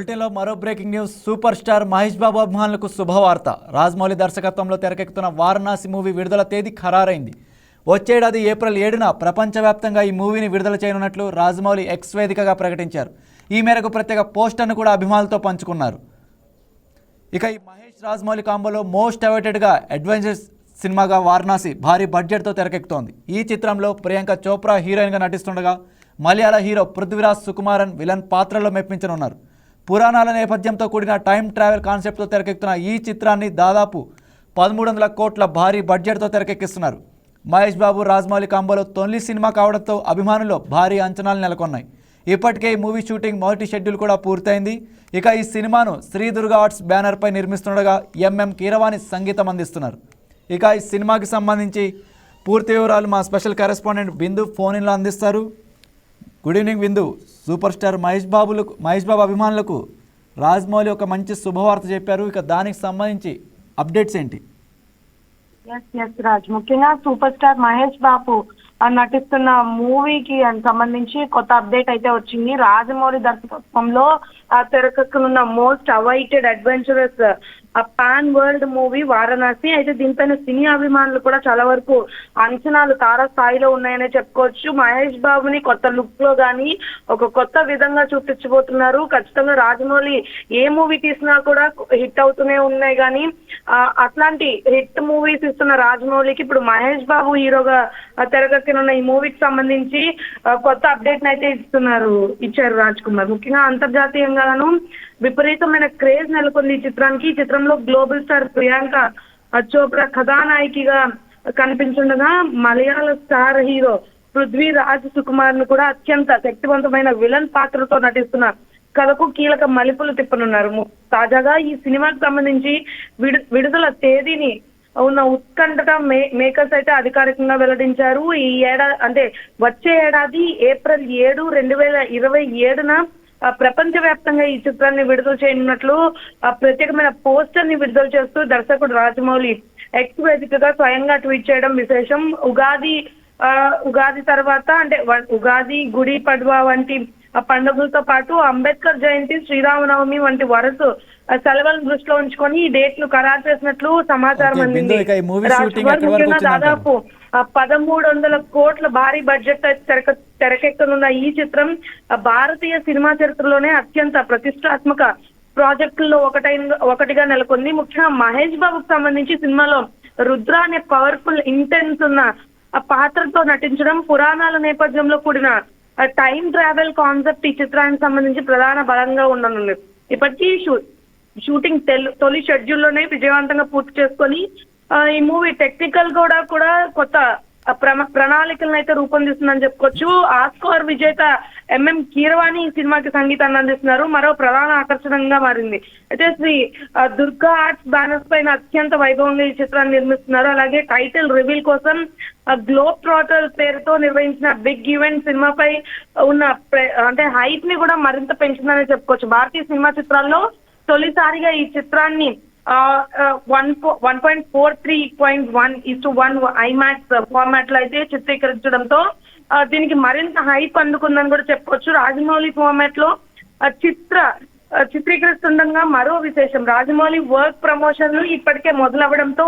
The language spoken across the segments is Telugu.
బులెటిన్లో మరో breaking news. Super star Mahesh Babu అభిమానులకు శుభవార్త. రాజమౌళి దర్శకత్వంలో తెరకెక్కుతున్న వారణాసి మూవీ విడుదల తేదీ ఖరారైంది. వచ్చేడాది ఏప్రిల్ ఏడున ప్రపంచవ్యాప్తంగా ఈ మూవీని విడుదల చేయనున్నట్లు రాజమౌళి ఎక్స్ వేదికగా ప్రకటించారు. ఈ మేరకు ప్రత్యేక పోస్టర్ను కూడా అభిమానులతో పంచుకున్నారు. ఇక ఈ మహేష్ రాజమౌళి కాంబోలో మోస్ట్ అవైటెడ్గా అడ్వెంచర్స్ సినిమాగా వారణాసి భారీ బడ్జెట్తో తెరకెక్కుతోంది. ఈ చిత్రంలో ప్రియాంక చోప్రా హీరోయిన్గా నటిస్తుండగా మలయాళ హీరో పృథ్వీరాజ్ సుకుమారన్ విలన్ పాత్రలో మెప్పించనున్నారు. పురాణాల నేపథ్యంతో కూడిన టైం ట్రావెల్ కాన్సెప్ట్తో తెరకెక్కుతున్న ఈ చిత్రాన్ని దాదాపు పదమూడు వందల కోట్ల భారీ బడ్జెట్తో తెరకెక్కిస్తున్నారు. మహేష్ బాబు రాజమౌళి కాంబోలో తొలి సినిమా కావడంతో అభిమానుల్లో భారీ అంచనాలు నెలకొన్నాయి. ఇప్పటికే ఈ మూవీ షూటింగ్ మొదటి షెడ్యూల్ కూడా పూర్తయింది. ఇక ఈ సినిమాను శ్రీ దుర్గా ఆర్ట్స్ బ్యానర్పై నిర్మిస్తుండగా ఎంఎం కీరవాణి సంగీతం అందిస్తున్నారు. ఇక ఈ సినిమాకి సంబంధించి పూర్తి వివరాలు మా స్పెషల్ కరెస్పాండెంట్ బిందు ఫోన్ ఇన్లో అందిస్తారు. గుడ్ ఈవినింగ్ విందు సూపర్ స్టార్ మహేష్ బాబులకు మహేష్ బాబు అభిమానులకు రాజమౌళి ఒక మంచి శుభవార్త చెప్పారు. ఇక దానికి సంబంధించి అప్డేట్స్ ఏంటి? ఎస్ ఎస్ రాజ్ ముఖ్యంగా సూపర్ స్టార్ మహేష్ బాబు నటిస్తున్న మూవీకి సంబంధించి కొత్త అప్డేట్ అయితే వచ్చింది. రాజమౌళి దర్శకత్వంలో తెరకెక్కనున్న most awaited adventurous pan world movie Varanasi. అయితే దీనిపైన సినీ అభిమానులు కూడా చాలా వరకు అంచనాలు తారస్థాయిలో ఉన్నాయనే చెప్పుకోవచ్చు. మహేష్ బాబుని కొత్త లుక్లో కానీ ఒక కొత్త విధంగా చూపించబోతున్నారు. ఖచ్చితంగా రాజమౌళి ఏ మూవీ తీసినా కూడా హిట్ అవుతూనే ఉన్నాయి కానీ అట్లాంటి హిట్ మూవీస్ ఇస్తున్న రాజమౌళికి ఇప్పుడు మహేష్ బాబు హీరోగా ఆ, తెరకెక్కనున్న ఈ మూవీకి సంబంధించి కొత్త అప్డేట్ అయితే ఇస్తున్నారు ఇచ్చారు రాజ్ కుమార్. ముఖ్యంగా అంతర్జాతీయంగా అంతర్జాతీయంగాను విపరీతమైన క్రేజ్ నెలకొంది ఈ చిత్రానికి. ఈ చిత్రంలో గ్లోబల్ స్టార్ ప్రియాంక చోప్రా కథానాయకిగా కనిపించుండగా మలయాళ స్టార్ హీరో పృథ్వీరాజ్ సుకుమార్ను కూడా అత్యంత శక్తివంతమైన విలన్ పాత్రతో నటిస్తున్న కథకు కీలక మలుపులు తిప్పనున్నారు. తాజాగా ఈ సినిమాకి సంబంధించి విడు విడుదల తేదీని ఉన్న ఉత్కంఠత మే మేకర్స్ అయితే అధికారికంగా వెల్లడించారు. ఈ ఏడాది అంటే వచ్చే ఏడాది ఏప్రిల్ ఏడు రెండు వేల ఇరవై ఏడున ప్రపంచవ్యాప్తంగా ఈ చిత్రాన్ని విడుదల చేయనున్నట్లు ఆ, ప్రత్యేకమైన పోస్టర్ని విడుదల చేస్తూ దర్శకుడు రాజమౌళి ఎక్స్ వేదికగా స్వయంగా ట్వీట్ చేయడం విశేషం ఉగాది ఉగాది తర్వాత అంటే ఉగాది గుడి పడ్వా వంటి పండుగలతో పాటు అంబేద్కర్ జయంతి శ్రీరామనవమి వంటి వరుస సెలవులను దృష్టిలో ఉంచుకొని ఈ డేట్లు ఖరారు చేసినట్లు సమాచారం అందింది? దాదాపు పదమూడు వందల కోట్ల భారీ బడ్జెట్ తెరక తెరకెక్కనున్న ఈ చిత్రం భారతీయ సినిమా చరిత్రలోనే అత్యంత ప్రతిష్టాత్మక ప్రాజెక్టుల్లో ఒకటైన ఒకటిగా నెలకొంది. ముఖ్యంగా మహేష్ బాబుకు సంబంధించి సినిమాలో రుద్ర అనే పవర్ఫుల్ ఇంటెన్స్ ఉన్న పాత్రతో నటించడం పురాణాల నేపథ్యంలో కూడిన టైం ట్రావెల్ కాన్సెప్ట్ ఈ చిత్రానికి సంబంధించి ప్రధాన బలంగా ఉండనుంది. ఇప్పటికీ షూ షూటింగ్ తొలి షెడ్యూల్లోనే విజయవంతంగా పూర్తి చేసుకొని ఈ మూవీ టెక్నికల్ కూడా కూడా కొత్త ప్రమ- ప్రణాళికలను అయితే రూపొందిస్తుందని చెప్పుకోవచ్చు. ఆస్కార్ విజేత ఎంఎం కీరవాణి ఈ సినిమాకి సంగీతాన్ని అందిస్తున్నారు. మరో ప్రధాన ఆకర్షణగా మారింది. అయితే శ్రీ దుర్గా ఆర్ట్స్ బ్యానర్స్ పైన అత్యంత వైభవంగా ఈ చిత్రాన్ని నిర్మిస్తున్నారు. అలాగే టైటిల్ రివీల్ కోసం గ్లోబ్ ట్రాటర్ పేరుతో నిర్వహించిన బిగ్ ఈవెంట్ సినిమాపై ఉన్న అంటే హైప్ని కూడా మరింత పెంచిందని చెప్పుకోవచ్చు. భారతీయ సినిమా చిత్రాల్లో తొలిసారిగా ఈ చిత్రాన్ని one one point four three point one is to one IMAX ఫార్మాట్లో అయితే చిత్రీకరించడంతో దీనికి మరింత హైప్ అందుకుందని కూడా చెప్పుకోవచ్చు రాజమౌళి ఫార్మాట్లో చిత్ర చిత్రీకరిస్తుండగా మరో విశేషం. రాజమౌళి వర్క్ ప్రమోషన్లు ఇప్పటికే మొదలవడంతో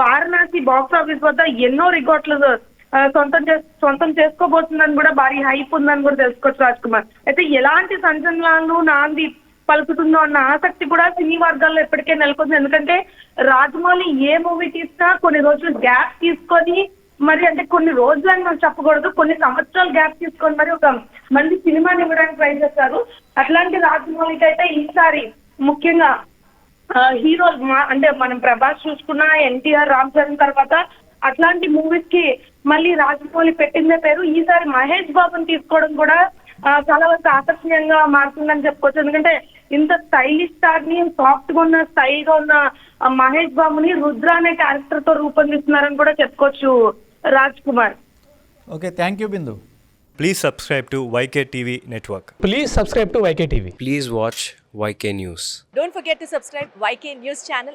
వారణాసి బాక్స్ ఆఫీస్ వద్ద ఎన్నో రికార్డులు సొంతం చేస్ సొంతం చేసుకోబోతుందని కూడా భారీ హైప్ ఉందని కూడా తెలుసుకోవచ్చు రాజ్ కుమార్. అయితే ఎలాంటి సంచలనాలు నాంది పలుకుతుందో అన్న ఆసక్తి కూడా సినీ వర్గాల్లో ఇప్పటికే నెలకొంది. ఎందుకంటే రాజమౌళి ఏ మూవీ తీసినా కొన్ని రోజులు గ్యాప్ తీసుకొని మరి అంటే కొన్ని రోజులు అని మనం చెప్పకూడదు కొన్ని సంవత్సరాలు గ్యాప్ తీసుకొని మరి ఒక మంచి సినిమాని ఇవ్వడానికి ట్రై చేస్తారు. అట్లాంటి రాజమౌళికి అయితే ఈసారి ముఖ్యంగా హీరో అంటే మనం ప్రభాస్ చూసుకున్న ఎన్టీఆర్ రామ్ చరణ్ తర్వాత అట్లాంటి మూవీస్కి మళ్ళీ రాజమౌళి పెట్టిందే పేరు. ఈసారి మహేష్ బాబుని తీసుకోవడం కూడా చాలా వరకు ఆకర్షణీయంగా మారుతుందని చెప్పుకోవచ్చు. ఎందుకంటే ఇంత స్టైలిష్ స్టార్ని సాఫ్ట్గా ఉన్న స్టైల్గా ఉన్న మహేష్ బాబుని రుద్ర అనే క్యారెక్టర్తో రూపొందిస్తున్నారని కూడా చెప్పుకోవచ్చు Raj Kumar. Okay thank you Bindu please subscribe to YK TV network please subscribe to YK TV please watch YK news don't forget to subscribe YK news channel